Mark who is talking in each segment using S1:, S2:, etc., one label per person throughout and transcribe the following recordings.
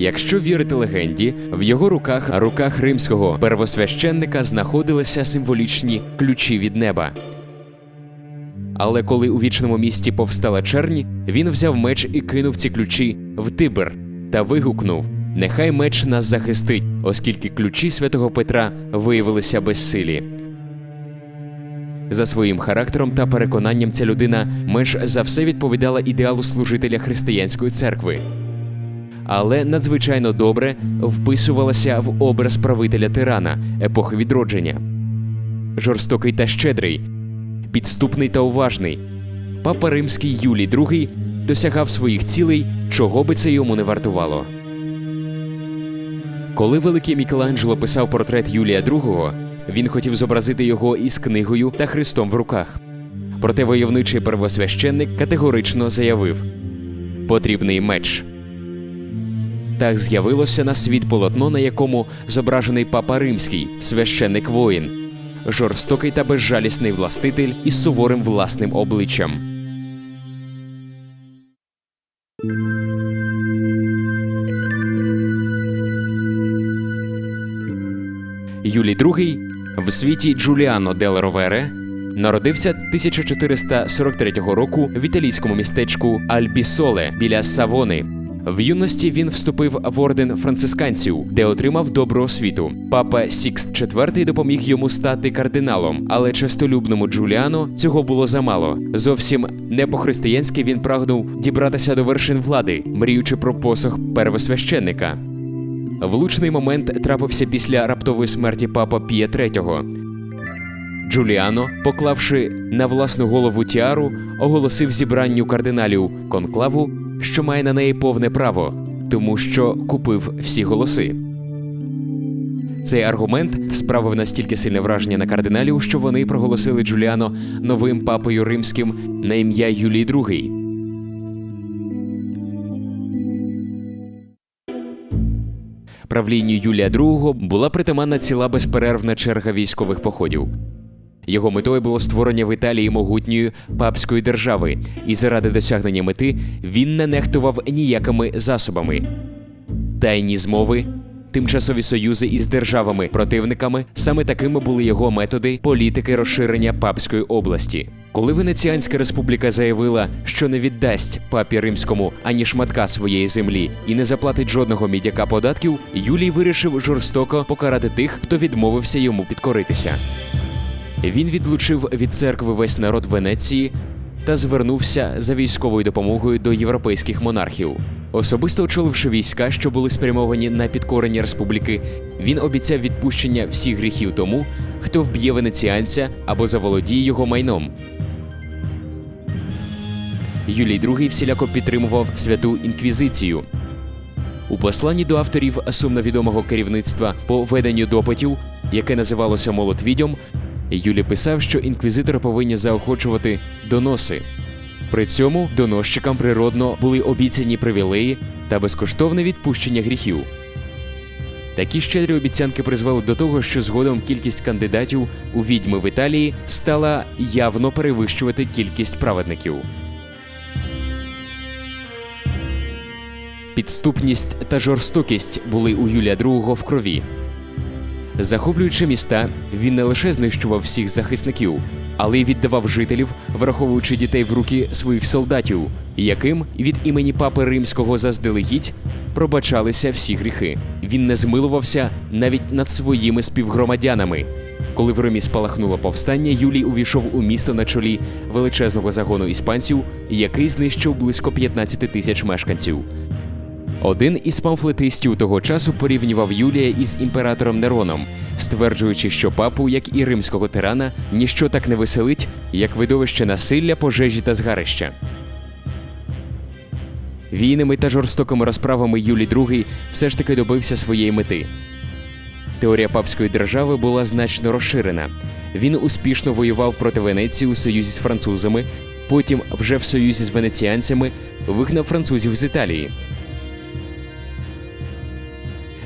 S1: Якщо вірити легенді, в його руках, руках римського первосвященника знаходилися символічні ключі від неба. Але коли у вічному місті повстала чернь, він взяв меч і кинув ці ключі в Тибр та вигукнув: Нехай меч нас захистить, оскільки ключі святого Петра виявилися безсилі. За своїм характером та переконанням ця людина менш за все відповідала ідеалу служителя християнської церкви, але надзвичайно добре вписувалася в образ правителя тирана епохи відродження. Жорстокий та щедрий, підступний та уважний. Папа Римський Юлій II досягав своїх цілей, чого би це йому не вартувало. Коли великий Мікеланджело писав портрет Юлія II, він хотів зобразити його із книгою та Христом в руках. Проте войовничий первосвященник категорично заявив: потрібний меч. Так з'явилося на світ полотно, на якому зображений папа римський, священник воїн, жорстокий та безжалісний властитель із суворим власним обличчям. Юлій II в світі Джуліано дел Ровере народився 1443 року в італійському містечку Альбісоле біля Савони. В юності він вступив в орден францисканців, де отримав добру освіту. Папа Сікст IV допоміг йому стати кардиналом, але честолюбному Джуліано цього було замало. Зовсім не по-християнськи він прагнув дібратися до вершин влади, мріючи про посох первосвященника. Влучний момент трапився після раптової смерті папа Пія III. Джуліано, поклавши на власну голову тіару, оголосив зібранню кардиналів конклаву, що має на неї повне право, тому що купив всі голоси. Цей аргумент справив настільки сильне враження на кардиналів, що вони проголосили Джуліано новим папою римським на ім'я Юлій II. Правлінню Юлія II була притаманна ціла безперервна черга військових походів. Його метою було створення в Італії могутньої папської держави, і заради досягнення мети він не нехтував ніякими засобами. Тайні змови, тимчасові союзи із державами-противниками саме такими були його методи політики розширення папської області. Коли Венеціанська республіка заявила, що не віддасть папі римському ані шматка своєї землі і не заплатить жодного мідяка податків, Юлій вирішив жорстоко покарати тих, хто відмовився йому підкоритися. Він відлучив від церкви весь народ Венеції та звернувся за військовою допомогою до європейських монархів. Особисто очоливши війська, що були спрямовані на підкорення республіки, він обіцяв відпущення всіх гріхів тому, хто вб'є венеціанця або заволодіє його майном. Юлій II всіляко підтримував святу інквізицію. У посланні до авторів сумновідомого керівництва по веденню допитів, яке називалося Молот відьом, Юлі писав, що інквізитори повинні заохочувати доноси. При цьому доносчикам природно були обіцяні привілеї та безкоштовне відпущення гріхів. Такі щедрі обіцянки призвели до того, що згодом кількість кандидатів у відьми в Італії стала явно перевищувати кількість праведників. Підступність та жорстокість були у Юлія II в крові. Захоплюючи міста, він не лише знищував всіх захисників, але й віддавав жителів, враховуючи дітей в руки своїх солдатів, яким від імені папи римського заздалегідь пробачалися всі гріхи. Він не змилувався навіть над своїми співгромадянами. Коли в Римі спалахнуло повстання, Юлій увійшов у місто на чолі величезного загону іспанців, який знищив близько 15 тисяч мешканців. Один із памфлетистів того часу порівнював Юлія із імператором Нероном, стверджуючи, що папу, як і римського тирана, ніщо так не веселить, як видовище насилля, пожежі та згарища. Війнами та жорстокими розправами Юлій II все ж таки добився своєї мети. Теорія папської держави була значно розширена. Він успішно воював проти Венеції у союзі з французами, потім, вже в союзі з венеціанцями, вигнав французів з Італії.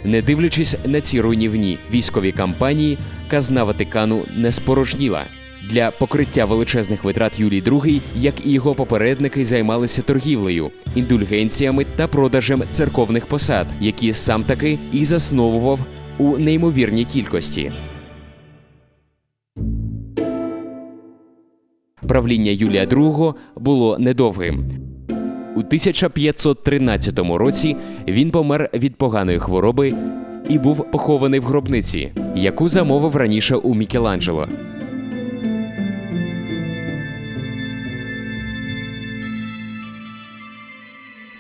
S1: Не дивлячись на ці руйнівні військові кампанії, казна Ватикану не спорожніла. Для покриття величезних витрат Юлій II, як і його попередники, займалися торгівлею, індульгенціями та продажем церковних посад, які сам таки і засновував у неймовірній кількості. Правління Юлія II було недовгим. У 1513 році він помер від поганої хвороби і був похований в гробниці, яку замовив раніше у Мікеланджело.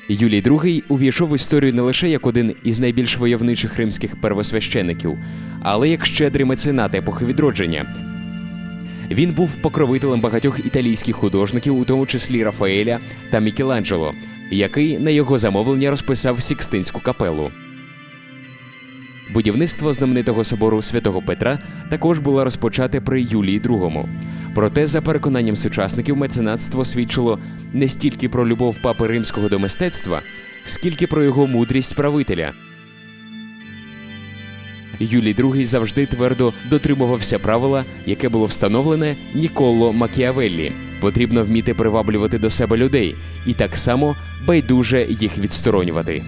S1: Юлій II увійшов в історію не лише як один із найбільш войовничих римських первосвящеників, але як щедрий меценат епохи відродження. Він був покровителем багатьох італійських художників, у тому числі Рафаеля та Мікеланджело, який на його замовлення розписав Сікстинську капелу. Будівництво знаменитого собору святого Петра також було розпочате при Юлії II. Проте, за переконанням сучасників, меценатство свідчило не стільки про любов папи римського до мистецтва, скільки про його мудрість правителя. Юлій II завжди твердо дотримувався правила, яке було встановлене Ніколо Макіавеллі. Потрібно вміти приваблювати до себе людей і так само байдуже їх відсторонювати.